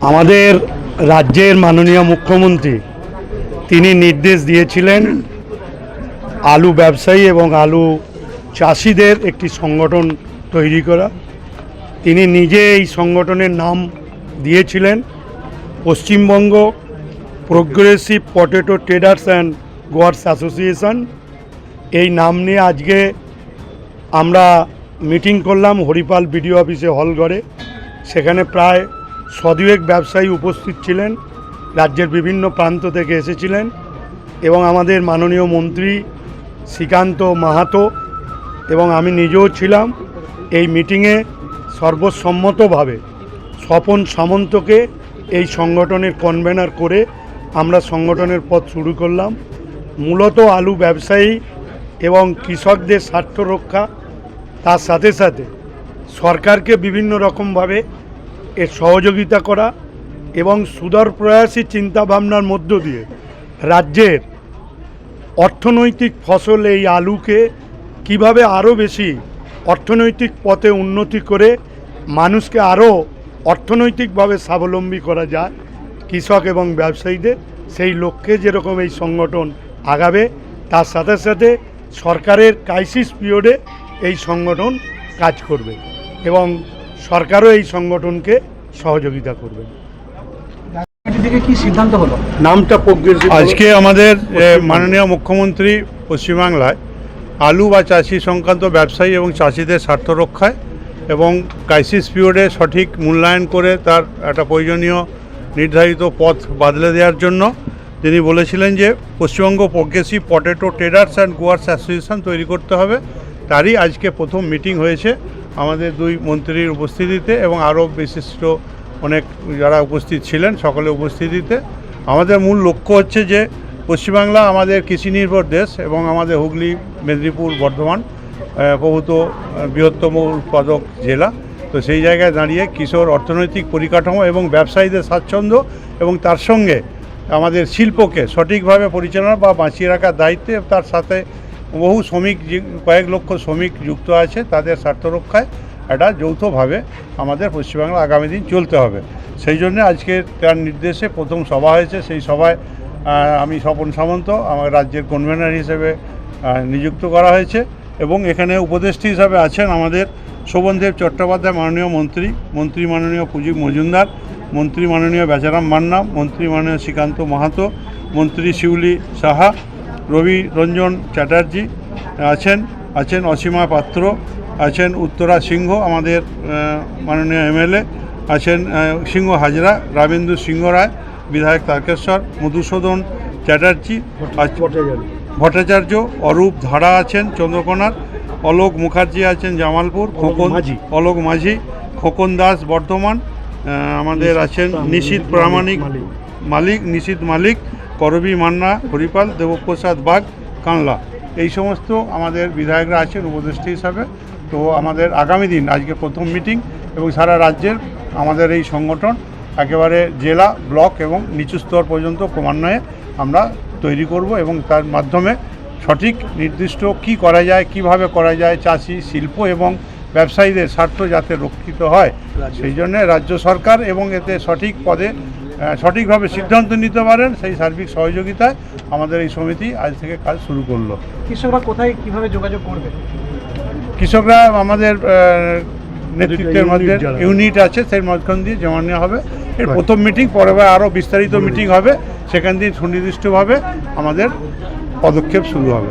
আমাদের রাজ্যের মাননীয় মুখ্যমন্ত্রী, তিনি নির্দেশ দিয়েছিলেন আলু ব্যবসায়ী এবং আলু চাষিদের একটি সংগঠন তৈরি করা। তিনি নিজে এই সংগঠনের নাম দিয়েছিলেন Paschimbanga progressive potato traders and growers association এই নাম নিয়ে আজকে আমরা মিটিং করলাম হরিপাল বিডিও অফিসে হল ঘরে সেখানে প্রায় সদুয়েক ব্যবসায়ী উপস্থিত ছিলেন, রাজ্যের বিভিন্ন প্রান্ত থেকে এসেছিলেন এবং আমাদের মাননীয় মন্ত্রী শ্রীকান্ত মাহাতো এবং আমি নিজেও ছিলাম এই মিটিংয়ে সর্বসম্মতভাবে স্বপন সামন্তকে এই সংগঠনের কনভেনার করে আমরা সংগঠনের পথ শুরু করলাম। মূলত আলু ব্যবসায়ী এবং কৃষকদের স্বার্থ রক্ষা, তার সাথে সাথে সরকারকে বিভিন্ন রকমভাবে এর সহযোগিতা করা এবং সুদর প্রয়াসী চিন্তাভাবনার মধ্য দিয়ে রাজ্যের অর্থনৈতিক ফসল এই আলুকে কীভাবে আরও বেশি অর্থনৈতিক পথে উন্নতি করে মানুষকে আরও অর্থনৈতিকভাবে স্বাবলম্বী করা যায়, কৃষক এবং ব্যবসায়ীদের সেই লক্ষ্যে যেরকম এই সংগঠন আগাবে, তার সাথে সাথে সরকারের ক্রাইসিস পিরিয়ডে এই সংগঠন কাজ করবে এবং সরকারও এই সংগঠনকে সহযোগিতা করবে। কি সিদ্ধান্ত নামটা আজকে আমাদের মাননীয় মুখ্যমন্ত্রী পশ্চিমবাংলায় আলু বা চাষি সংক্রান্ত ব্যবসায়ী এবং চাষিদের স্বার্থ রক্ষায় এবং ক্রাইসিস পিরিয়ডে সঠিক মূল্যায়ন করে তার একটা প্রয়োজনীয় নির্ধারিত পথ বাদলে দেওয়ার জন্য তিনি বলেছিলেন যে Paschimbanga progressive potato traders and growers association তৈরি করতে হবে। তারই আজকে প্রথম মিটিং হয়েছে। আমাদের দুই মন্ত্রীর উপস্থিতিতে এবং আরও বিশিষ্ট অনেক যারা উপস্থিত ছিলেন সকলে উপস্থিতিতে, আমাদের মূল লক্ষ্য হচ্ছে যে পশ্চিমবাংলা আমাদের কৃষি নির্ভর দেশ এবং আমাদের হুগলি, মেদিনীপুর, বর্ধমান প্রভূত বৃহত্তম উৎপাদক জেলা। তো সেই জায়গায় দাঁড়িয়ে কিশোর অর্থনৈতিক পরিকাঠামো এবং ব্যবসায়ীদের স্বাচ্ছন্দ্য এবং তার সঙ্গে আমাদের শিল্পকে সঠিকভাবে পরিচালনা বা বাঁচিয়ে রাখার দায়িত্বে তার সাথে বহু শ্রমিক কয়েক লক্ষ শ্রমিক যুক্ত আছে তাদের স্বার্থ রক্ষায় একটা যৌথভাবে আমাদের পশ্চিমবাংলা আগামী দিন চলতে হবে। সেই জন্য আজকে তার নির্দেশে প্রথম সভা হয়েছে। সেই সভায় আমি স্বপন সামন্ত, আমার রাজ্যের কনভেনার হিসেবে নিযুক্ত করা হয়েছে এবং এখানে উপদেষ্টা হিসাবে আছেন আমাদের শোভনদেব চট্টোপাধ্যায়, মাননীয় মন্ত্রী মন্ত্রী মাননীয় পুজিব মজুমদার, মন্ত্রী মাননীয় বেচারাম মান্না, মন্ত্রী মাননীয় শ্রীকান্ত মাহাতো, মন্ত্রী শিউলি সাহা রবি রঞ্জন চ্যাটার্জি আছেন আছেন অসীমা পাত্র আছেন উত্তরা সিংহ আমাদের মাননীয় এমএলএ আছেন সিংহ হাজরা রাবেন্দু সিংহ রায় বিধায়ক তারকেশ্বর মধুসূদন চ্যাটার্জি ভট্টাচার্য অরূপ ধারা আছেন চন্দ্রকোনার অলোক মুখার্জি আছেন জামালপুর খোকন মাঝি। অলোক মাঝি খোকন দাস বর্ধমান আমাদের আছেন নিশীত প্রামাণিক মালিক। মালিক নিশীত মালিক করবী মান্না হরিপাল দেবপ্রসাদ বাগ কানলা। এই সমস্ত আমাদের বিধায়করা আছেন উপদেষ্টা হিসাবে। তো আমাদের আগামী দিন আজকে প্রথম মিটিং এবং সারা রাজ্যের আমাদের এই সংগঠন একেবারে জেলা ব্লক এবং নিচু স্তর পর্যন্ত ক্রমান্বয়ে আমরা তৈরি করব এবং তার মাধ্যমে সঠিক নির্দিষ্ট কি করা যায় কীভাবে করা যায় চাষি শিল্প এবং ব্যবসায়ীদের স্বার্থ যাতে রক্ষিত হয়। সেই জন্য রাজ্য সরকার এবং এতে সঠিক পদে সঠিকভাবে সিদ্ধান্ত নিতে পারেন সেই সার্বিক সহযোগিতায় আমাদের এই সমিতি আজ থেকে কাজ শুরু করল। কৃষকরা কোথায় কীভাবে যোগাযোগ করবে? কৃষকরা আমাদের নেতৃত্বের মধ্যে ইউনিট আছে সেই মাঝখান দিয়ে জমা নেওয়া হবে। এর প্রথম মিটিং পরে আরও বিস্তারিত মিটিং হবে। সেখান দিয়ে সুনির্দিষ্টভাবে আমাদের পদক্ষেপ শুরু হবে।